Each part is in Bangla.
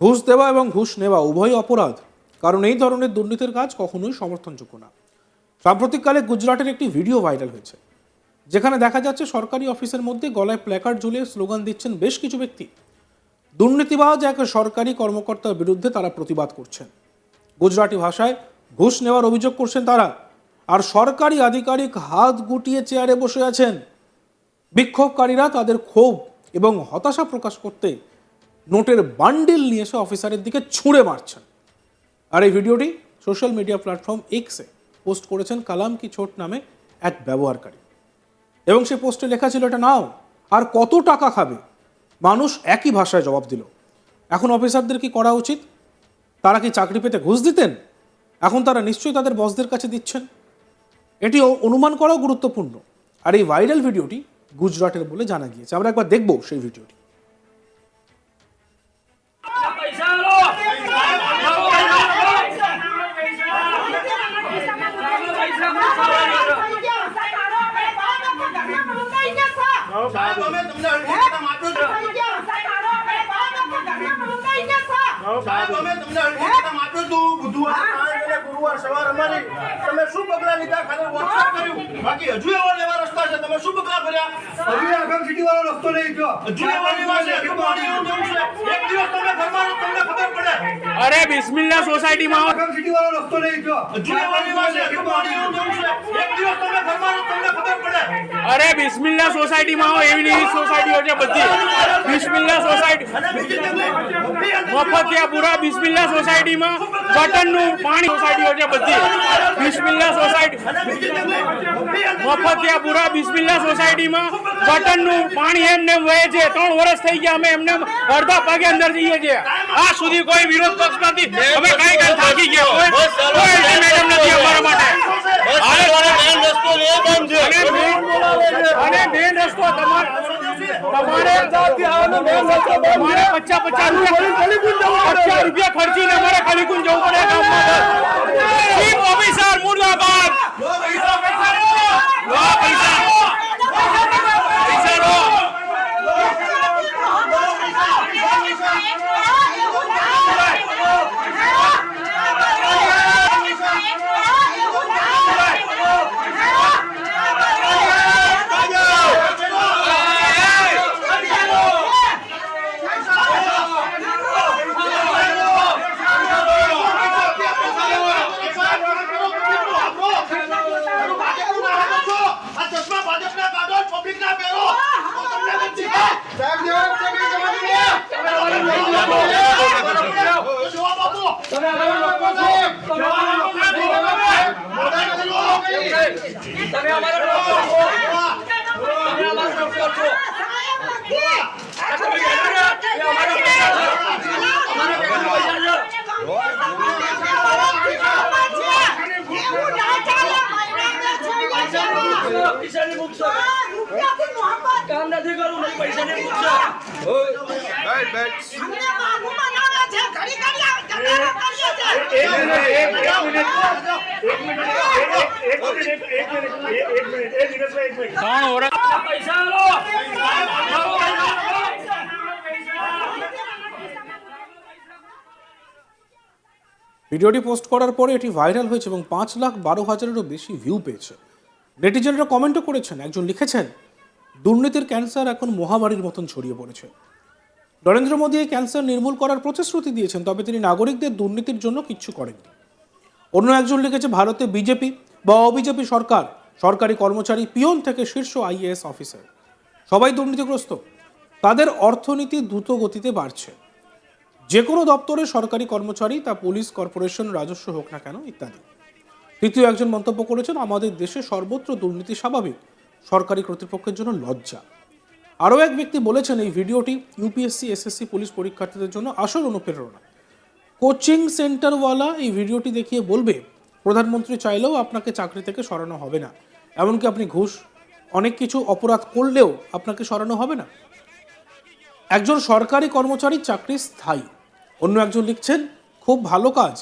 ঘুষ দেওয়া এবং ঘুষ নেওয়া উভয় অপরাধ। কারণ এই ধরনের দুর্নীতির কাজ কখনোই সমর্থনযোগ্য না। সাম্প্রতিককালে গুজরাটের একটি ভিডিও ভাইরাল হয়েছে, যেখানে দেখা যাচ্ছে সরকারি অফিসের মধ্যে গলায় প্ল্যাকার্ড ঝুলিয়ে স্লোগান দিচ্ছেন বেশ কিছু ব্যক্তি। দুর্নীতিবাজ এক সরকারি কর্মকর্তার বিরুদ্ধে তারা প্রতিবাদ করছেন। গুজরাটি ভাষায় ঘুষ নেওয়ার অভিযোগ করছেন তারা, আর সরকারি আধিকারিক হাত গুটিয়ে চেয়ারে বসে আছেন। বিক্ষোভকারীরা তাদের ক্ষোভ এবং হতাশা প্রকাশ করতে নোটের বান্ডিল নিয়ে এসে অফিসারের দিকে ছুঁড়ে মারছেন। আর এই ভিডিওটি সোশ্যাল মিডিয়া প্ল্যাটফর্ম এক্সে পোস্ট করেছেন কালাম কি ছোট নামে এক ব্যবহারকারী। এবং সে পোস্টে লেখা ছিল, এটা নাও, আর কত টাকা খাবে? মানুষ একই ভাষায় জবাব দিল, এখন অফিসারদের কি করা উচিত? তারা কি চাকরি পেতে ঘুষ দিতেন? এখন তারা নিশ্চয়ই তাদের বসদের কাছে দিচ্ছেন। এটিও অনুমান করাও গুরুত্বপূর্ণ। আর এই ভাইরাল ভিডিওটি গুজরাটের বলে জানা গিয়েছে। আমরা একবার দেখব সেই ভিডিওটি। સાહેબ અમે તમને બુધવાર સાંજ અને ગુરુવાર સવાર અમારી તમે શું પગલા લીધા? ખાલી વોટ્સએપ કર્યું. બાકી હજુ એવા લેવા રસ્તા છે. તમે શું પગલા ભર્યા? હજુ આગળ સિટી વાળો રસ્તો નહીં ગયો. હજુ એવા લેવા છે. હજુ પાણી એવું જવું છે? એક દિવસ તમે ઘરમાં તમને ખબર સાહેબ સોસાયટીમાં આવો. સિટી વાળો રસ્તો નહીં જો. અરે બિસ્મિલ્લા સોસાયટીમાં આવો એવી એવી સોસાયટીઓ છે બધી. બિસ્મિલ્લા સોસાયટી મફતિયાપુરા બિસ્મિલ્લા સોસાયટીમાં. બટનનું પાણી સોસાયટીઓ છે બધી. બિસ્મિલ્લા સોસાયટી અંદર મફતિયાપુરા બિસ્મિલ્લાહ સોસાયટીમાં. બટનનું પાણી એમને વહે છે. ત્રણ વર્ષ થઈ ગયા અમે એમને અડધા ભાગે અંદર જઈએ છીએ. આ સુધી કોઈ વિરોધ પક્ષ નથી. અમે કઈ કઈ થાકી ગયા કોઈ ultimatum નથી અમારા માટે. અને મેન રસ્તો તમારે તમારે તમારે પચાસ પચાસ રૂપિયા પચાસ રૂપિયા તમે અમારો Biz seni bulacağız. કામ નથી કરવું નહીં પૈસા નહીં મૂકશો અમને બાબુ બનાવે છે ઘડી ઘડી આ ઝઘડા કરીએ છે ત્રણ વર્ષ પૈસા લો ভিডিওটি পোস্ট করার পরে এটি ভাইরাল হয়েছে এবং পাঁচ লাখ বারো হাজারেরও বেশি ভিউ পেয়েছে নেটিজেনরা কমেন্টও করেছেন, একজন লিখেছেন, দুর্নীতির ক্যান্সার এখন মহামারীর মতন ছড়িয়ে পড়েছে। নরেন্দ্র মোদী এই ক্যান্সার নির্মূল করার প্রতিশ্রুতি দিয়েছেন, তবে তিনি নাগরিকদের দুর্নীতির জন্য কিচ্ছু করেননি। অন্য একজন লিখেছে, ভারতে বিজেপি বা অবিজেপি সরকার, সরকারি কর্মচারী পিয়ন থেকে শীর্ষ আইএএস অফিসার। সবাই দুর্নীতিগ্রস্ত। তাদের অর্থনীতি দ্রুত গতিতে বাড়ছে। যে কোনো দপ্তরে সরকারি কর্মচারী, তা পুলিশ, কর্পোরেশন, রাজস্ব হোক না কেন, ইত্যাদি। তৃতীয় একজন মন্তব্য করেছেন, আমাদের দেশে সর্বত্র দুর্নীতি স্বাভাবিক। সরকারি কর্তৃপক্ষের জন্য লজ্জা। আরও এক ব্যক্তি বলেছেন, এই ভিডিওটি ইউপিএসসি, এসএসসি পুলিশ পরীক্ষার্থীদের জন্য আসল অনুপ্রেরণা। কোচিং সেন্টারওয়ালা এই ভিডিওটি দেখিয়ে বলবে, প্রধানমন্ত্রী চাইলেও আপনাকে চাকরি থেকে সরানো হবে না। এমনকি আপনি ঘুষ, অনেক কিছু অপরাধ করলেও আপনাকে সরানো হবে না। একজন সরকারি কর্মচারীর চাকরি স্থায়ী। অন্য একজন লিখছেন, খুব ভালো কাজ।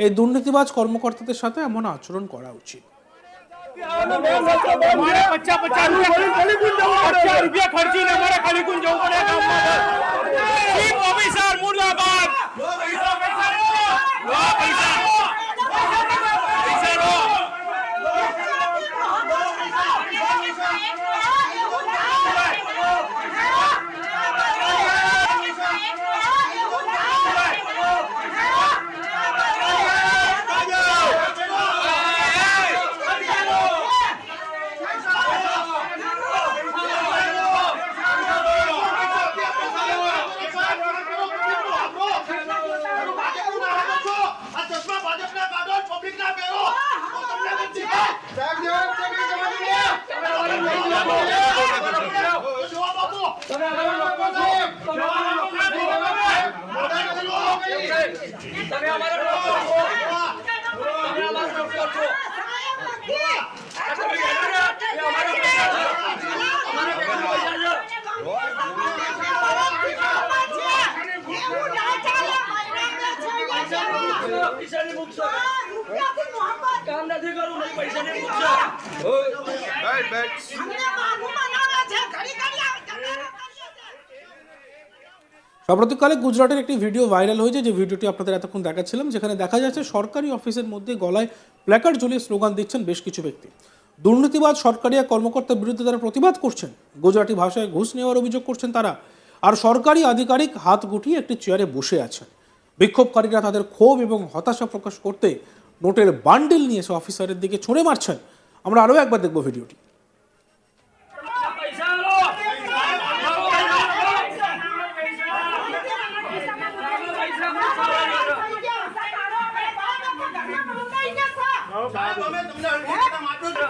এই দুর্নীতিবাজ কর্মকর্তাদের সাথে এমন আচরণ করা উচিত। પૈસાની મૂકશો કામ નથી કરવું નહીં પૈસાની મૂકશો সাম্প্রতিককালে গুজরাটের একটি ভিডিও ভাইরাল হয়েছে, যে ভিডিওটি আপনাদের এতক্ষণ দেখাচ্ছিলাম, যেখানে দেখা যাচ্ছে সরকারি অফিসের মধ্যে গলায় প্ল্যাকার্ড ঝুলিয়ে স্লোগান দিচ্ছেন বেশ কিছু ব্যক্তি। দুর্নীতিবাদ সরকারি কর্মকর্তার বিরুদ্ধে তারা প্রতিবাদ করছেন, গুজরাটি ভাষায় ঘুষ নেওয়ার অভিযোগ করছেন তারা, আর সরকারি আধিকারিক হাত গুটিয়ে একটি চেয়ারে বসে আছেন। বিক্ষোভকারীরা তাদের ক্ষোভ এবং হতাশা প্রকাশ করতে নোটের বান্ডিল নিয়ে এসে অফিসারের দিকে ছুঁড়ে মারছেন। আমরা আরও একবার দেখব ভিডিওটি। અમે તમને આપ્યું છે.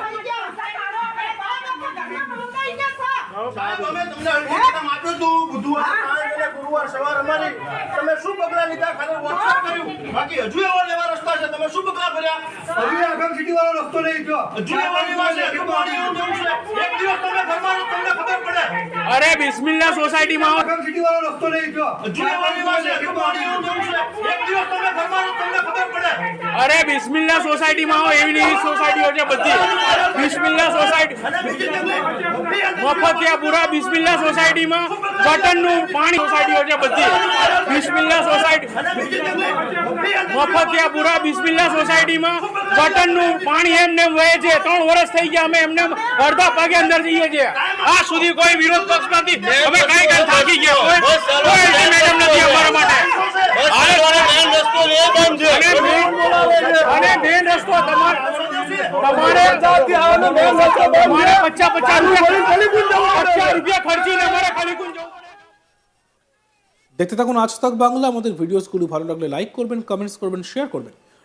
સાહેબ અમે તમને અલ્ટિમેટમ આપ્યું હતું. બુધવાર ગુરુવાર સવાર અમારી તમે શું પગલાં લીધા? ખાલી વોટ્સએપ કર્યું. બાકી હજુ એવો લેવા રસ્તા છે તમે શું પગલાં ભર્યા? હજી આખા સિટી વાળો રસ્તો નહીં થયો હજુ એવા લેવા છે હજુ પાણી એવું જવું છે? એક દિવસ તમે ઘરમાં તમને ખબર પડે. અરે બિસ્મિલ્લા સોસાયટીમાં આવો. આખા સિટી વાળો રસ્તો નહીં થયો હજુ એવા લેવા છે હજુ પાણી એવું જવું છે? એક દિવસ તમે ઘરમાં તમને ખબર પડે. અરે બિસ્મિલ્લા સોસાયટીમાં આવો એવી ને એવી સોસાયટીઓ છે બધી. બિસ્મિલ્લા સોસાયટી મફતિયાપુરા બિસ્મિલ્લા સોસાયટીમાં ગટરનું પાણી સોસાયટીઓ છે બધી. બિસ્મિલ્લા સોસાયટી અને બીજી તકલીફ બધી અંદર મફતિયાપુરા બિસ્મિલ્લા સોસાયટીમાં ગટરનું પાણી એમને એમ વહે છે ત્રણ વર્ષ થઈ ગયા અમે એમને એમ અડધા પગે અંદર જઈએ છીએ આ સુધી કોઈ વિરોધ પક્ષ નથી અમે કઈ કઈ થાકી ગયા કોઈ કોઈ ultimatum નથી અમારા માટે અને main- અને મેન રસ્તો તમારે તમારે તમારે પચાસ પચાસ રૂપિયા પચાસ રૂપિયા ખર્ચીને અમારે કલીકુંજ જવું પડે দেখতে থাকুন আজ তক বাংলা আমাদের ভিডিওসগুলো ভালো লাগলে লাইক করবেন কমেন্টস করবেন শেয়ার করবেন